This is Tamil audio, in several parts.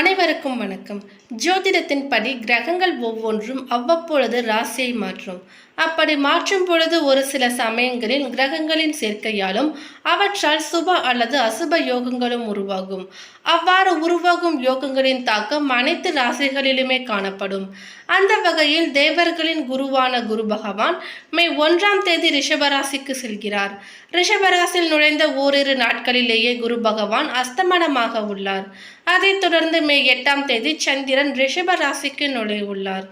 அனைவருக்கும் வணக்கம். ஜோதிடத்தின்படி கிரகங்கள் ஒவ்வொன்றும் அவ்வப்பொழுது ராசியை மாற்றும். அப்படி மாற்றும் பொழுது ஒரு சில சமயங்களில் கிரகங்களின் சேர்க்கையாலும் அவற்றால் சுப அல்லது அசுப யோகங்களும் உருவாகும். அவ்வாறு உருவாகும் யோகங்களின் தாக்கம் அனைத்து ராசிகளிலுமே காணப்படும். அந்த வகையில் தேவர்களின் குருவான குரு பகவான் மே ஒன்றாம் தேதி ரிஷபராசிக்கு செல்கிறார். ரிஷபராசியில் நுழைந்த ஓரிரு நாட்களிலேயே குரு பகவான் அஸ்தமனமாக உள்ளார். அதைத் தொடர்ந்து மே எட்டாம் தேதி சந்திரன் ரிஷப ராசிக்கு நுழைவுள்ளார்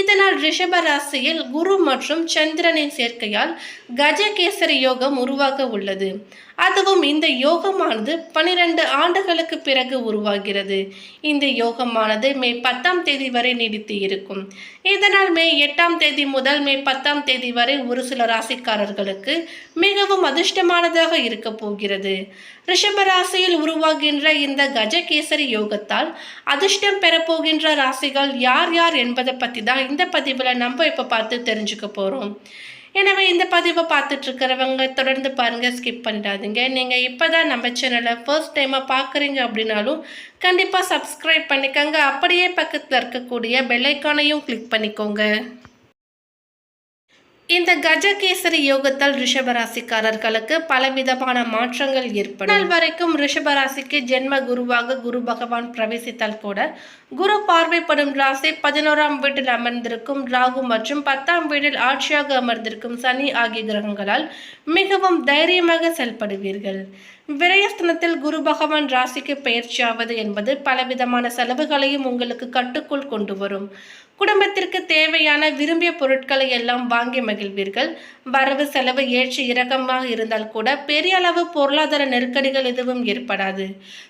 இதனால் ரிஷப ராசியில் குரு மற்றும் சந்திரனின் சேர்க்கையால் கஜகேசரி யோகம் உருவாக உள்ளது. அதுவும் இந்த யோகமானது பனிரெண்டு ஆண்டுகளுக்கு பிறகு உருவாகிறது. இந்த யோகமானது மே பத்தாம் தேதி வரை நீடித்து இருக்கும். இதனால் மே எட்டாம் தேதி முதல் மே பத்தாம் தேதி வரை ஒரு சில ராசிக்காரர்களுக்கு மிகவும் அதிர்ஷ்டமானதாக இருக்க போகிறது. ரிஷப ராசியில் உருவாகின்ற இந்த கஜகேசரி யோகத்தால் அதிர்ஷ்டம் பெறப்போகின்ற ராசிகள் யார் யார் என்பதை பற்றி தான் இந்த பதிவில் நம்ம இப்போ பார்த்து தெரிஞ்சுக்க போகிறோம் எனவே இந்த பதிவை பார்த்துட்ருக்கிறவங்க தொடர்ந்து பாருங்கள் ஸ்கிப் பண்ணிடாதீங்க நீங்கள் இப்போ தான் நம்ம சேனலை ஃபர்ஸ்ட் டைமாக பார்க்குறீங்க அப்படின்னாலும் கண்டிப்பாக சப்ஸ்கிரைப் பண்ணிக்கோங்க. அப்படியே பக்கத்தில் இருக்கக்கூடிய பெல்லைக்கானையும் கிளிக் பண்ணிக்கோங்க. இந்த கஜகேசரி யோகத்தால் ரிஷபராசிக்காரர்களுக்கு பலவிதமான மாற்றங்கள் ஏற்படும். நாள் வரைக்கும் ரிஷபராசிக்கு ஜென்ம குருவாக குரு பகவான் பிரவேசித்தால் கூட குரு பார்வைப்படும் ராசி பதினோராம் வீட்டில் அமர்ந்திருக்கும் ராகு மற்றும் பத்தாம் வீட்டில் ஆட்சியாக அமர்ந்திருக்கும் சனி ஆகிய கிரகங்களால் மிகவும் தைரியமாக செயல்படுவீர்கள். விரயஸ்தனத்தில் குரு பகவான் ராசிக்கு பயிற்சியாவது என்பது பலவிதமான செலவுகளையும் உங்களுக்கு கட்டுக்குள் கொண்டு வரும். குடும்பத்திற்கு தேவையான விரும்பிய பொருட்களை எல்லாம் வாங்கி மகிழ்வீர்கள். வரவு செலவு ஏற்று இறக்கமாக இருந்தால் கூட பெரிய அளவு பொருளாதார நெருக்கடிகள் எதுவும் ஏற்படாது.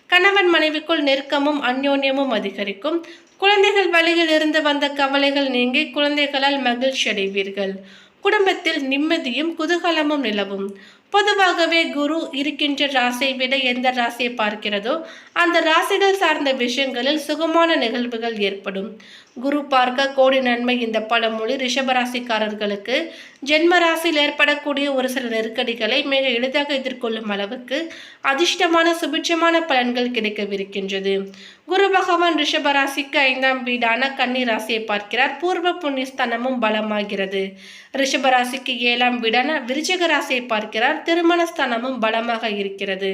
கணவன் மனைவிக்குள் நெருக்கமும் அந்யோன்யமும் அதிகரிக்கும். குழந்தைகள் வழியில் இருந்து வந்த கவலைகள் நீங்கி குழந்தைகளால் மகிழ்ச்சி அடைவீர்கள் குடும்பத்தில் நிம்மதியும் குதூகலமும் நிலவும். பொதுவாகவே குரு இருக்கின்ற ராசியை விட எந்த ராசியை பார்க்கிறதோ அந்த ராசிகள் சார்ந்த விஷயங்களில் சுகமான நிகழ்வுகள் ஏற்படும். குரு பார்க்க கோடி நன்மை இந்த பழமொழி ரிஷபராசிக்காரர்களுக்கு ஜென்ம ராசியில் ஏற்படக்கூடிய ஒரு சில நெருக்கடிகளை மிக எளிதாக எதிர்கொள்ளும் அளவுக்கு அதிர்ஷ்டமான சுபிட்சமான பலன்கள் கிடைக்கவிருக்கின்றது. குரு பகவான் ரிஷபராசிக்கு ஐந்தாம் வீடான கன்னி ராசியை பார்க்கிறார். பூர்வ புண்ணியஸ்தானமும் பலமாகிறது. ரிஷபராசிக்கு ஏழாம் வீடான விருச்சக ராசியை பார்க்கிறார். திருமணஸ்தானமும் பலமாக இருக்கிறது.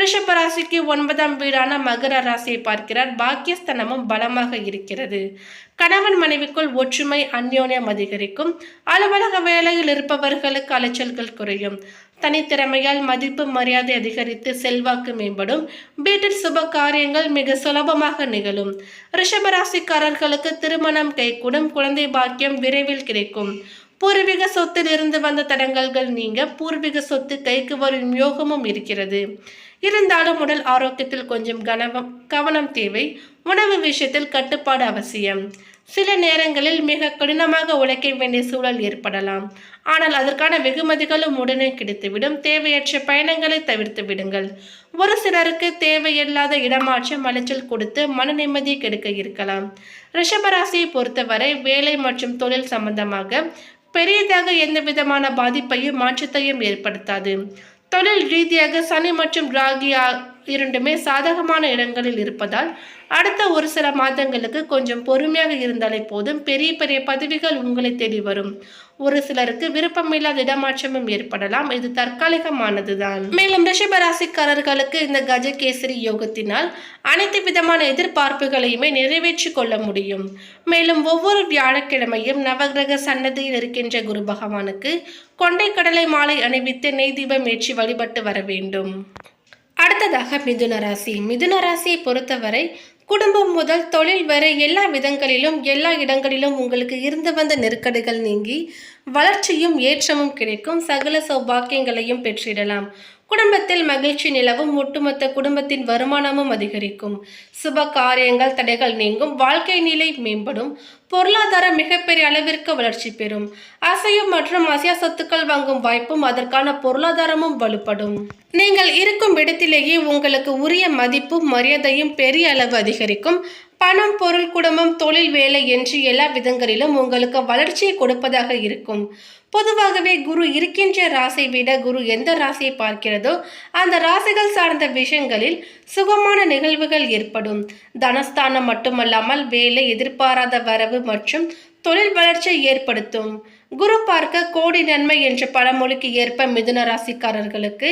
ரிஷப ராசிக்கு ஒன்பதாம் வீடான மகர ராசியை பார்க்கிறார். பாக்கியஸ்தனமும் பலமாக இருக்கிறது. கணவன் மனைவிக்குள் ஒற்றுமை அந்யோன்யம் அதிகரிக்கும். அலுவலக வேலையில் இருப்பவர்களுக்கு அலைச்சல்கள் குறையும். தனித்திறமையால் மதிப்பு மரியாதை அதிகரித்து செல்வாக்கு மேம்படும். வீட்டில் சுப காரியங்கள் மிக சுலபமாக நிகழும். ரிஷபராசிக்காரர்களுக்கு திருமணம் கைகூடும். குழந்தை பாக்கியம் விரைவில் கிடைக்கும். பூர்வீக சொத்தில் இருந்து வந்த தடங்கல்கள் நீங்க பூர்வீக சொத்து கைக்கு வரும் யோகமும் இருக்கிறது. இருந்தாலும் உடல் ஆரோக்கியத்தில் கொஞ்சம் கனவம் கவனம் தேவை உணவு விஷயத்தில் கட்டுப்பாடு அவசியம். சில நேரங்களில் மிக கடினமாக உழைக்க வேண்டிய சூழல் ஏற்படலாம். ஆனால் அதற்கான வெகுமதிகளும் உடனே கிடைத்துவிடும். தேவையற்ற பயணங்களை தவிர்த்து விடுங்கள். ஒரு சிலருக்கு தேவையில்லாத இடமாற்றம் அலைச்சல் கொடுத்து மன நிம்மதியை கெடுக்க இருக்கலாம். ரிஷபராசியை பொறுத்தவரை வேலை மற்றும் தொழில் சம்பந்தமாக பெரியதாக எந்த விதமான பாதிப்பையும் மாற்றத்தையும் ஏற்படுத்தாது. தொழில் ரீதியாக சனி மற்றும் ராகி இரண்டுமே சாதகமான இடங்களில் இருப்பதால் அடுத்த ஒரு சில மாதங்களுக்கு கொஞ்சம் பொறுமையாக இருந்தாலே போதும். பெரிய பெரிய பதவிகள் உங்களை தேடி வரும். ஒரு சிலருக்கு விருப்பமில்லாத இடமாற்றமும் ஏற்படலாம். இது தற்காலிகமானதுதான். மேலும் ரிஷபராசிக்காரர்களுக்கு இந்த கஜகேசரி யோகத்தினால் அனைத்து விதமான எதிர்பார்ப்புகளையுமே நிறைவேற்றி கொள்ள முடியும். மேலும் ஒவ்வொரு வியாழக்கிழமையும் நவகிரக சன்னதியில் இருக்கின்ற குரு பகவானுக்கு கொண்டை கடலை மாலை அணிவித்து நெய் தீபம் ஏற்றி வழிபட்டு வர வேண்டும். அடுத்ததாக மிதுன ராசி. மிதுன ராசியை பொறுத்தவரை குடும்பம் முதல் தொழில் வரை எல்லா விதங்களிலும் எல்லா இடங்களிலும் உங்களுக்கு இருந்து வந்த நெருக்கடிகள் நீங்கி வளர்ச்சியும் ஏற்றமும் கிடைக்கும். சகல சௌபாக்கியங்களையும் பெற்றிடலாம். குடும்பத்தில் மகிழ்ச்சி நிலவும் ஒட்டுமொத்த குடும்பத்தின் வருமானமும் அதிகரிக்கும். சுப காரியங்கள் தடைகள் நீங்கும். வாழ்க்கை நிலை மேம்படும். பொருளாதாரம் மிகப்பெரிய அளவிற்கு வளர்ச்சி பெறும். அசையும் மற்றும் அசையா சொத்துக்கள் வாங்கும் வாய்ப்பும் அதற்கான பொருளாதாரமும் வலுப்படும். நீங்கள் இருக்கும் இடத்திலேயே உங்களுக்கு உரிய மதிப்பும் மரியாதையும் பெரிய அளவு அதிகரிக்கும். பணம் பொருள் குடும்பம் தொழில் வேலை என்று எல்லா விதங்களிலும் உங்களுக்கு வளர்ச்சியை கொடுப்பதாக இருக்கும். பொதுவாகவே குரு இருக்கின்ற ராசியை விட குரு எந்த ராசியை பார்க்கிறதோ அந்த ராசிகள் சார்ந்த விஷயங்களில் சுகமான நிகழ்வுகள் ஏற்படும். தனஸ்தானம் மட்டுமல்லாமல் வேலை எதிர்பாராத வரவு மற்றும் தொழில் வளர்ச்சியை ஏற்படுத்தும். குரு பார்க்க கோடி நன்மை என்ற பழமொழிக்கு ஏற்ப மிதுன ராசிக்காரர்களுக்கு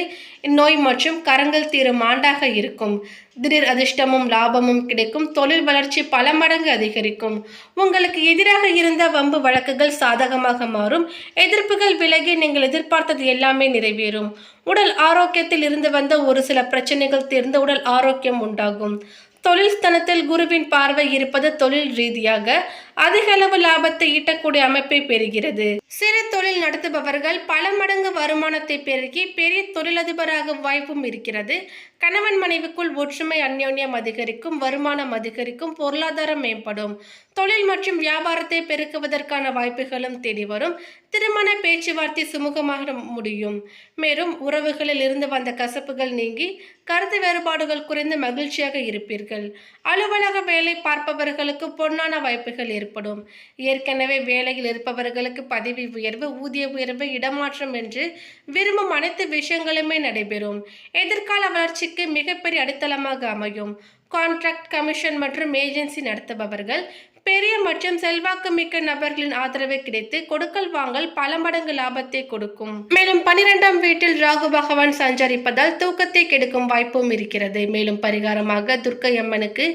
இந்நோய் மற்றும் கரங்கள் தீரும் ஆண்டாக இருக்கும். திடீர் அதிர்ஷ்டமும் லாபமும் கிடைக்கும். தொழில் வளர்ச்சி பல மடங்கு அதிகரிக்கும். உங்களுக்கு எதிராக இருந்த வம்பு வழக்குகள் சாதகமாக மாறும். எதிர்ப்புகள் விலகி நீங்கள் எதிர்பார்த்தது எல்லாமே நிறைவேறும். உடல் ஆரோக்கியத்தில் இருந்து வந்த ஒரு சில பிரச்சனைகள் தீர்ந்து உடல் ஆரோக்கியம் உண்டாகும். தொழில் ஸ்தனத்தில் குருவின் பார்வை இருப்பது தொழில் ரீதியாக அதிக அளவு லாபத்தை ஈட்டக்கூடிய அமைப்பை பெறுகிறது. சிறு தொழில் நடத்துபவர்கள் பல மடங்கு வருமானத்தை பெருகி பெரிய தொழிலதிபராக வாய்ப்பும் இருக்கிறது. கணவன் மனைவிக்குள் ஒற்றுமை அந்யோன்யம் அதிகரிக்கும் வருமானம் அதிகரிக்கும் பொருளாதாரம் மேம்படும். தொழில் மற்றும் வியாபாரத்தை பெருக்குவதற்கான வாய்ப்புகளும் தேடி வரும். திருமண பேச்சுவார்த்தை சுமூகமாக முடியும். மேலும் உறவுகளில் இருந்து வந்த கசப்புகள் நீங்கி கருத்து வேறுபாடுகள் குறைந்து மகிழ்ச்சியாக இருப்பீர்கள். அலுவலக வேலை பார்ப்பவர்களுக்கு பொன்னான வாய்ப்புகள் ஏற்படும் ஏற்படும். ஏற்கனவே வேலையில் இருப்பவர்களுக்கு பதவி உயர்வு ஊதிய உயர்வு இடமாற்றம் என்று விரும்பும் அனைத்து விஷயங்களுமே நடைபெறும். எதிர்கால வளர்ச்சிக்கு மிகப்பெரிய அடித்தளமாக அமையும். கான்ட்ராக்ட் கமிஷன் மற்றும் ஏஜென்சி நடத்துபவர்கள் பெரிய மற்றும் செல்வாக்கு மிக்க நபர்களின் ஆதரவு கிடைத்து கொடுக்கல் வாங்கல் பல மடங்கு லாபத்தை கொடுக்கும். மேலும் பனிரெண்டாம் வீட்டில் ராகு பகவான் சஞ்சரிப்பதால் தூக்கத்தை கெடுக்கும் வாய்ப்பும் இருக்கிறது. மேலும் பரிகாரமாக துர்க்கை அம்மனுக்கு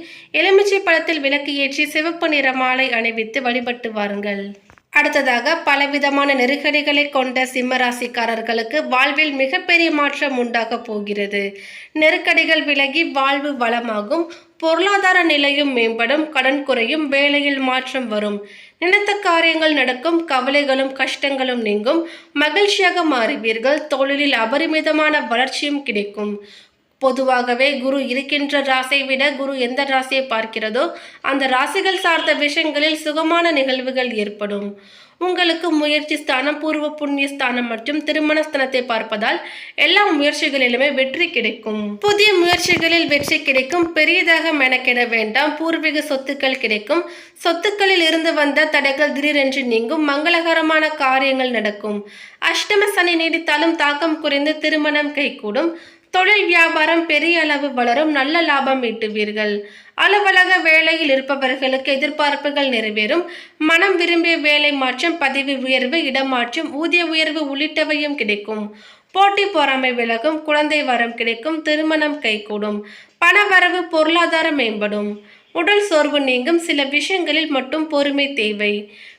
எலுமிச்சை பழத்தில் விளக்கு ஏற்றி சிவப்பு நிற மாலை அணிவித்து வழிபட்டு வாருங்கள். அடுத்ததாக பலவிதமான நெருக்கடிகளை கொண்ட சிம்மராசிக்காரர்களுக்கு வாழ்வில் மிகப்பெரிய மாற்றம் உண்டாக போகிறது. நெருக்கடிகள் விலகி வாழ்வு வளமாகும் பொருளாதார நிலையும் மேம்படும் கடன் குறையும் வேலையில் மாற்றம் வரும். நினைத்த காரியங்கள் நடக்கும் கவலைகளும் கஷ்டங்களும் நீங்கும். மகிழ்ச்சியாக மாறுவீர்கள் தொழிலில் அபரிமிதமான வளர்ச்சியும் கிடைக்கும். பொதுவாகவே குரு இருக்கின்ற ராசியை விட குரு எந்த ராசியை பார்க்கிறதோ அந்த ராசிகள் சார்ந்த விஷயங்களில் சுகமான நிகழ்வுகள் ஏற்படும். உங்களுக்கு முயற்சி ஸ்தானம் பூர்வ புண்ணிய ஸ்தானம் மற்றும் திருமண ஸ்தானத்தை பார்ப்பதால் எல்லா முயற்சிகளிலுமே வெற்றி கிடைக்கும். புதிய முயற்சிகளில் வெற்றி கிடைக்கும். பெரியதாக மெனக்கிட வேண்டாம். பூர்வீக சொத்துக்கள் கிடைக்கும். சொத்துக்களில் இருந்து வந்த தடைகள் திடீரென்று நீங்கும். மங்களகரமான காரியங்கள் நடக்கும். அஷ்டம சனி நீடித்தாலும் தாக்கம் குறைந்து திருமணம் கைகூடும். தொழில் வியாபாரம் பெரிய அளவு வளரும் நல்ல லாபம் ஈட்டுவீர்கள். அலுவலக வேலையில் இருப்பவர்களுக்கு எதிர்பார்ப்புகள் நிறைவேறும். மனம் விரும்பிய வேலை மாற்றம் பதவி உயர்வு இடமாற்றம் ஊதிய உயர்வு உள்ளிட்டவையும் கிடைக்கும். போட்டி பொறாமை விலகும் குழந்தை வரம் கிடைக்கும் திருமணம் கைகூடும். பணவரவு பொருளாதாரம் மேம்படும். உடல் சோர்வு நீங்கும் சில விஷயங்களில் மட்டும் பொறுமை தேவை.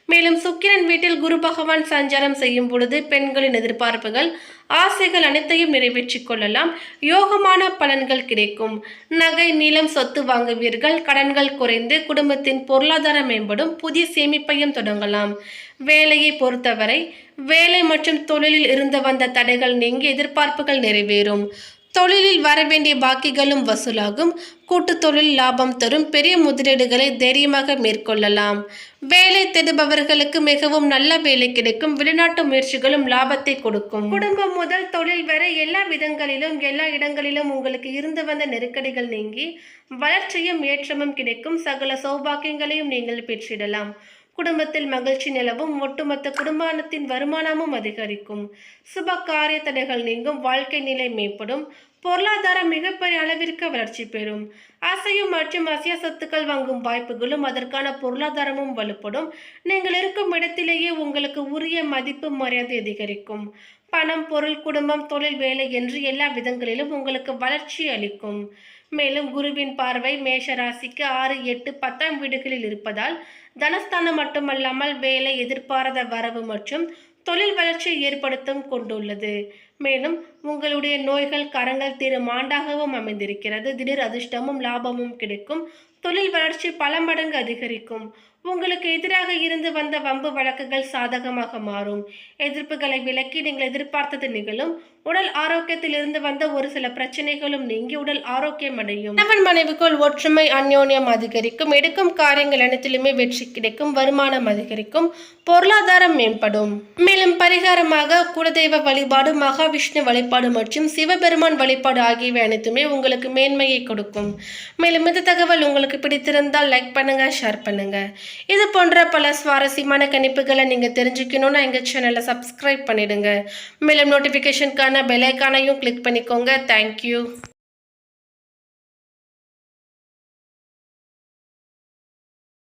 மேலும் சுக்கிரன் வீட்டில் குரு பகவான் சஞ்சாரம் செய்யும் பொழுது பெண்களின் எதிர்பார்ப்புகள் ஆசைகள் அனைத்தையும் நிறைவேற்றிக் கொள்ளலாம். யோகமான பலன்கள் கிடைக்கும். நகை நீளம் சொத்து வாங்குவீர்கள். கடன்கள் குறைந்து குடும்பத்தின் பொருளாதாரம் மேம்படும். புதிய சேமிப்பையும் தொடங்கலாம். வேலையை பொறுத்தவரை வேலை மற்றும் தொழிலில் இருந்து வந்த தடைகள் நீங்கி எதிர்பார்ப்புகள் நிறைவேறும். தொழிலில் வரவேண்டிய பாக்கிகளும் வசூலாகும். கூட்டு தொழில் லாபம் தரும். பெரிய முதலீடுகளை தைரியமாக மேற்கொள்ளலாம். வேலை தேடுபவர்களுக்கு மிகவும் நல்ல வேலை கிடைக்கும். வெளிநாட்டு முயற்சிகளும் லாபத்தை கொடுக்கும். குடும்பம் முதல் தொழில் வரை எல்லா விதங்களிலும் எல்லா இடங்களிலும் உங்களுக்கு இருந்து வந்த நெருக்கடிகள் நீங்கி வளர்ச்சியும் ஏற்றமும் கிடைக்கும். சகல சௌபாக்கியங்களையும் நீங்கள் பெற்றிடலாம். குடும்பத்தில் மகிழ்ச்சி நிலவும் ஒட்டுமொத்த குடும்பத்தின் வருமானமும் அதிகரிக்கும். சுப காரிய தடைகள் நீங்கும் வாழ்க்கை நிலை மேம்படும். பொருளாதாரம் மிகப்பெரிய அளவிற்கு வளர்ச்சி பெறும். அசையும் மற்றும் அசைய சொத்துக்கள் வாங்கும் வாய்ப்புகளும் அதற்கான பொருளாதாரமும் வலுப்படும். நீங்கள் இருக்கும் இடத்திலேயே உங்களுக்கு உரிய மதிப்பு மரியாதை அதிகரிக்கும். பணம் பொருள் குடும்பம் தொழில் வேலை என்று எல்லா விதங்களிலும் உங்களுக்கு வளர்ச்சி அளிக்கும். மேலும் குருவின் பார்வை மேஷ ராசிக்கு ஆறு எட்டு பத்தாம் வீடுகளில் இருப்பதால் தனஸ்தானம் மட்டுமல்லாமல் வேலை எதிர்பாராத வரவு மற்றும் தொழில் வளர்ச்சியை ஏற்படுத்தும் கொண்டுள்ளது. மேலும் உங்களுடைய நோய்கள் கரங்கள் தீரும் ஆண்டாகவும் அமைந்திருக்கிறது. திடீர் அதிர்ஷ்டமும் லாபமும் கிடைக்கும். தொழில் வளர்ச்சி பல மடங்கு அதிகரிக்கும். உங்களுக்கு எதிராக இருந்து வந்த வம்பு வழக்குகள் சாதகமாக மாறும். எதிர்ப்புகளை விலக்கி நீங்கள் எதிர்பார்த்தது நிகழும். உடல் ஆரோக்கியத்தில் இருந்து வந்த ஒரு சில பிரச்சனைகளும் நீங்கி உடல் ஆரோக்கியம் அடையும். கணவன் மனைவிக்குள் ஒற்றுமை அந்யோன்யம் அதிகரிக்கும். எடுக்கும் காரியங்கள் அனைத்திலுமே வெற்றி கிடைக்கும் வருமானம் அதிகரிக்கும் பொருளாதாரம் மேம்படும். மேலும் பரிகாரமாக குலதெய்வ வழிபாடு மகாவிஷ்ணு வழிபாடு மற்றும் சிவபெருமான் வழிபாடு ஆகியவை அனைத்துமே உங்களுக்கு மேன்மையை கொடுக்கும். மேலும் இந்த தகவல் உங்களுக்கு பிடித்திருந்தால் லைக் பண்ணுங்க ஷேர் பண்ணுங்க. இது போன்ற பல சுவாரஸ்யமான கணிப்புகளை நீங்க தெரிஞ்சுக்கணும்னா எங்க சேனலை சப்ஸ்கிரைப் பண்ணிடுங்க. மேலும் நோட்டிஃபிகேஷனுக்கான பெல் ஐக்கானையும் கிளிக் பண்ணிக்கோங்க. Thank you